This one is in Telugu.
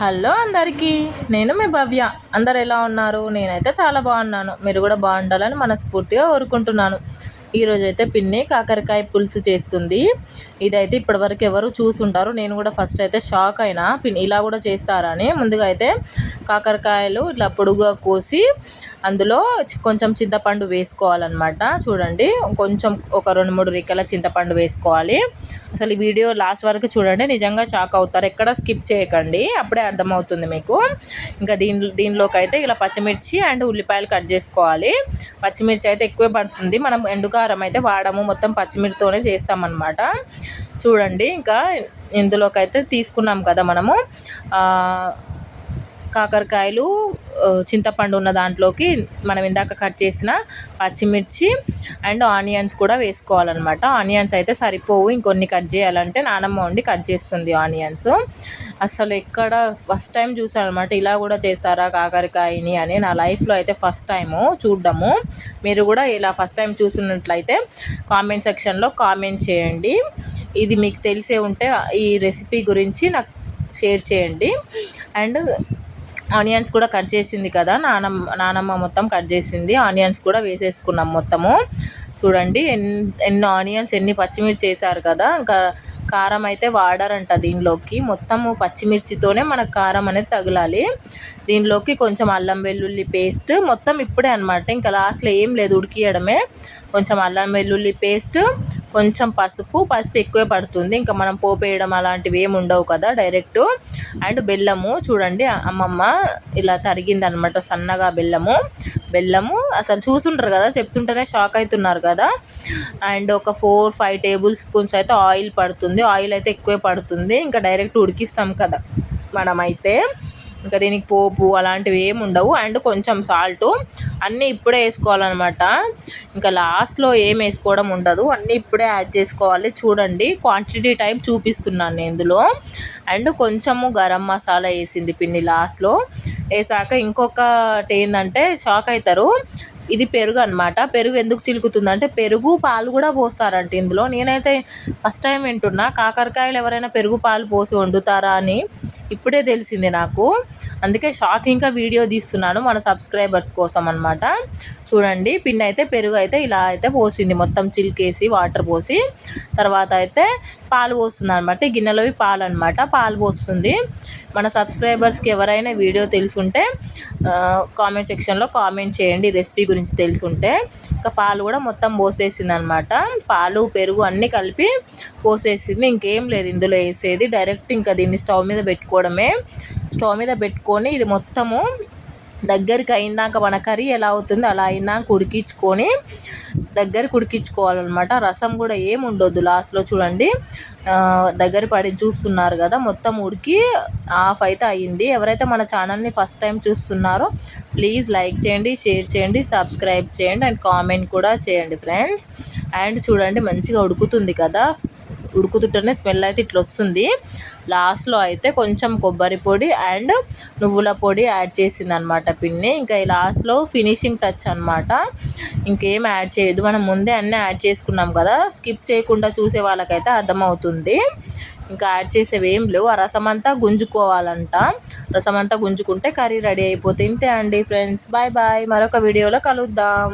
హలో అందరికీ నేను మీ భవ్య. అందరు ఎలా ఉన్నారు? నేనైతే చాలా బాగున్నాను. మీరు కూడా బాగుండాలని మనస్ఫూర్తిగా కోరుకుంటున్నాను. ఈరోజు అయితే పిన్ని కాకరకాయ పులుసు చేస్తుంది. ఇదైతే ఇప్పటివరకు ఎవరు చూసుంటారు. నేను కూడా ఫస్ట్ అయితే షాక్ అయినా పిన్ ఇలా కూడా చేస్తారని ముందుగా అయితే కాకరకాయలు ఇట్లా పొడుగుగా కోసి అందులో కొంచెం చింతపండు వేసుకోవాలన్నమాట. చూడండి కొంచెం ఒక రెండు మూడు రిక్కల చింతపండు వేసుకోవాలి. అసలు ఈ వీడియో లాస్ట్ వరకు చూడండి నిజంగా షాక్ అవుతారు. ఎక్కడ స్కిప్ చేయకండి అప్పుడే అర్థమవుతుంది మీకు. ఇంకా దీని దీనిలోకి అయితే ఇలా పచ్చిమిర్చి అండ్ ఉల్లిపాయలు కట్ చేసుకోవాలి. పచ్చిమిర్చి అయితే ఎక్కువే పడుతుంది. మనం కారం అయితే వాడము మొత్తం పచ్చిమిర్చితోనే చేస్తామన్నమాట. చూడండి ఇంకా ఇందులోకి అయితే తీసుకున్నాం కదా మనము. కాకరకాయలు చింతపండు ఉన్న దాంట్లోకి మనం ఇందాక కట్ చేసిన పచ్చిమిర్చి అండ్ ఆనియన్స్ కూడా వేసుకోవాలన్నమాట. ఆనియన్స్ అయితే సరిపోవు ఇంకొన్ని కట్ చేయాలంటే నానమ్మ వండి కట్ చేస్తుంది ఆనియన్స్. అసలు ఎక్కడ ఫస్ట్ టైం చూసాను అనమాట ఇలా కూడా చేస్తారా కాకరకాయని అని. నా లైఫ్లో అయితే ఫస్ట్ టైము చూడడము. మీరు కూడా ఇలా ఫస్ట్ టైం చూసినట్లయితే కామెంట్ సెక్షన్లో కామెంట్ చేయండి. ఇది మీకు తెలిసే ఉంటే ఈ రెసిపీ గురించి నాకు షేర్ చేయండి. అండ్ ఆనియన్స్ కూడా కట్ చేసింది కదా నానమ్మ నానమ్మ మొత్తం కట్ చేసింది. ఆనియన్స్ కూడా వేసేసుకున్నాం మొత్తము. చూడండి ఎన్ని ఎన్ని ఆనియన్స్ ఎన్ని పచ్చిమిర్చి వేసారు కదా. ఇంకా కారం అయితే వాడారంట దీనిలోకి. మొత్తము పచ్చిమిర్చితోనే మనకు కారం అనేది తగలాలి. దీనిలోకి కొంచెం అల్లం వెల్లుల్లి పేస్ట్ మొత్తం ఇప్పుడే అనమాట ఇంకా లాస్ట్లో ఏం లేదు ఉడికియడమే. కొంచెం అల్లం వెల్లుల్లి పేస్ట్ కొంచెం పసుపు. పసుపు ఎక్కువే పడుతుంది. ఇంకా మనం పోపేయడం అలాంటివి ఏమి ఉండవు కదా డైరెక్ట్. అండ్ బెల్లము చూడండి అమ్మమ్మ ఇలా తరిగిందనమాట సన్నగా బెల్లము. బెల్లము అసలు చూసుంటారు కదా చెప్తుంటేనే షాక్ అవుతున్నారు కదా. అండ్ ఒక ఫోర్ ఫైవ్ టేబుల్ స్పూన్స్ అయితే ఆయిల్ పడుతుంది. ఆయిల్ అయితే ఎక్కువే పడుతుంది. ఇంకా డైరెక్ట్ ఉడికిస్తాం కదా మనమైతే. ఇంకా దీనికి పోపు అలాంటివి ఏమి ఉండవు. అండ్ కొంచెం సాల్ట్ అన్నీ ఇప్పుడే వేసుకోవాలన్నమాట. ఇంకా లాస్ట్లో ఏం వేసుకోవడం ఉండదు. అన్నీ ఇప్పుడే యాడ్ చేసుకోవాలి. చూడండి క్వాంటిటీ టైప్ చూపిస్తున్నాను నేను ఇందులో. అండ్ కొంచెము గరం మసాలా వేసింది పిన్ని లాస్ట్లో. వేసాక ఇంకొకటి ఏంటంటే షాక్ అవుతారు. ఇది పెరుగు అనమాట పెరుగు ఎందుకు చిలుకుతుందంటే పెరుగు పాలు కూడా పోస్తారంట ఇందులో. నేనైతే ఫస్ట్ టైం వింటున్నా. కాకరకాయలు ఎవరైనా పెరుగు పాలు పోసి వండుతారా అని ఇప్పుడే తెలిసింది నాకు. అందుకే షాకింగ్గా వీడియో తీస్తున్నాను మన సబ్స్క్రైబర్స్ కోసం అనమాట చూడండి పిన్ అయితే పెరుగు అయితే ఇలా అయితే పోసింది. మొత్తం చిలికేసి వాటర్ పోసి. తర్వాత అయితే పాలు పోస్తుంది అనమాట గిన్నెలోవి పాలు అనమాట పాలు పోస్తుంది. మన సబ్స్క్రైబర్స్కి ఎవరైనా వీడియో తెలుసుంటే కామెంట్ సెక్షన్లో కామెంట్ చేయండి. రెసిపీ గురించి తెలుసుంటే ఇంకా పాలు కూడా మొత్తం పోసేసింది అనమాట పాలు పెరుగు అన్నీ కలిపి పోసేసింది. ఇంకేం లేదు ఇందులో వేసేది. డైరెక్ట్ ఇంకా దీన్ని స్టవ్ మీద పెట్టుకోవడమే. స్టవ్ మీద పెట్టుకొని ఇది మొత్తము దగ్గరికి అయిందాక మన కర్రీ ఎలా అవుతుందో అలా అయిందాక ఉడికించుకొని దగ్గరికి ఉడికించుకోవాలన్నమాట. రసం కూడా ఏమి ఉండొద్దు లాస్ట్లో చూడండి. దగ్గర పడి చూస్తున్నారు కదా మొత్తం ఉడికి ఆఫ్ అయితే అయ్యింది ఎవరైతే మన ఛానల్ని ఫస్ట్ టైం చూస్తున్నారో ప్లీజ్ లైక్ చేయండి షేర్ చేయండి సబ్స్క్రైబ్ చేయండి అండ్ కామెంట్ కూడా చేయండి ఫ్రెండ్స్. అండ్ చూడండి మంచిగా ఉడుకుతుంది కదా. ఉడుకుతుంటేనే స్మెల్ అయితే ఇట్లా వస్తుంది. లాస్ట్లో అయితే కొంచెం కొబ్బరి పొడి అండ్ నువ్వుల పొడి యాడ్ చేసింది అనమాట పిన్ని ఇంకా ఈ లాస్ట్లో ఫినిషింగ్ టచ్ అనమాట. ఇంకేం యాడ్ చేయదు మనం ముందే అన్నీ యాడ్ చేసుకున్నాం కదా. స్కిప్ చేయకుండా చూసే వాళ్ళకైతే అర్థమవుతుంది. ఇంకా యాడ్ చేసేవి ఏం లేవు. ఆ రసం అంతా గుంజుకోవాలంట. రసం అంతా గుంజుకుంటే కర్రీ రెడీ అయిపోతే ఇంతే అండి ఫ్రెండ్స్. Bye bye. మరొక వీడియోలో కలుద్దాం.